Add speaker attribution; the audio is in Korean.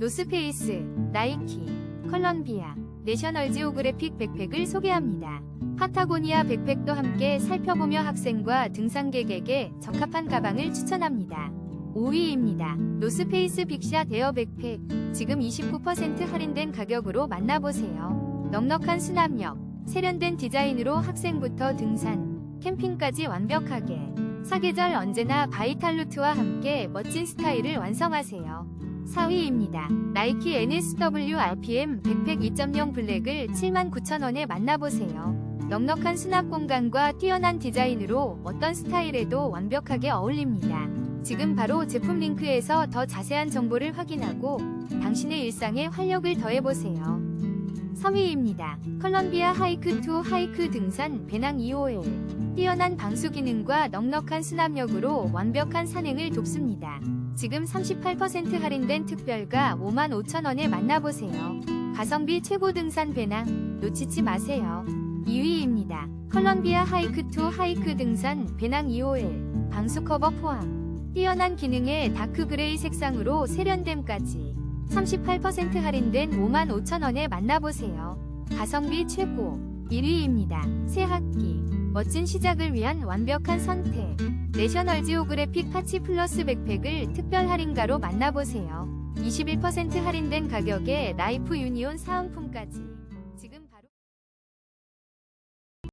Speaker 1: 노스페이스, 나이키, 컬럼비아, 내셔널 지오그래픽 백팩을 소개합니다. 파타고니아 백팩도 함께 살펴보며 학생과 등산객에게 적합한 가방을 추천합니다. 5위입니다. 노스페이스 빅샷 에어 백팩. 지금 29% 할인된 가격으로 만나보세요. 넉넉한 수납력, 세련된 디자인으로 학생부터 등산, 캠핑까지 완벽하게. 사계절 언제나 바이탈루트와 함께 멋진 스타일을 완성하세요. 4위입니다. 나이키 NSW RPM 백팩 2.0 블랙을 79,000원에 만나보세요. 넉넉한 수납 공간과 뛰어난 디자인으로 어떤 스타일에도 완벽하게 어울립니다. 지금 바로 제품 링크에서 더 자세한 정보를 확인하고 당신의 일상에 활력을 더해보세요. 3위입니다. 컬럼비아 하이크 투 하이크 등산 배낭 2호L 뛰어난 방수 기능과 넉넉한 수납력으로 완벽한 산행을 돕습니다. 지금 38% 할인된 특별가 55,000원에 만나보세요. 가성비 최고 등산 배낭 놓치지 마세요. 2위입니다. 컬럼비아 하이크 투 하이크 등산 배낭 2호L 방수 커버 포함 뛰어난 기능의 다크 그레이 색상으로 세련됨까지 38% 할인된 55,000원에 만나보세요. 가성비 최고 1위입니다. 새 학기 멋진 시작을 위한 완벽한 선택 내셔널 지오그래픽 파치 플러스 백팩을 특별 할인가로 만나보세요. 21% 할인된 가격에 라이프 유니온 사은품까지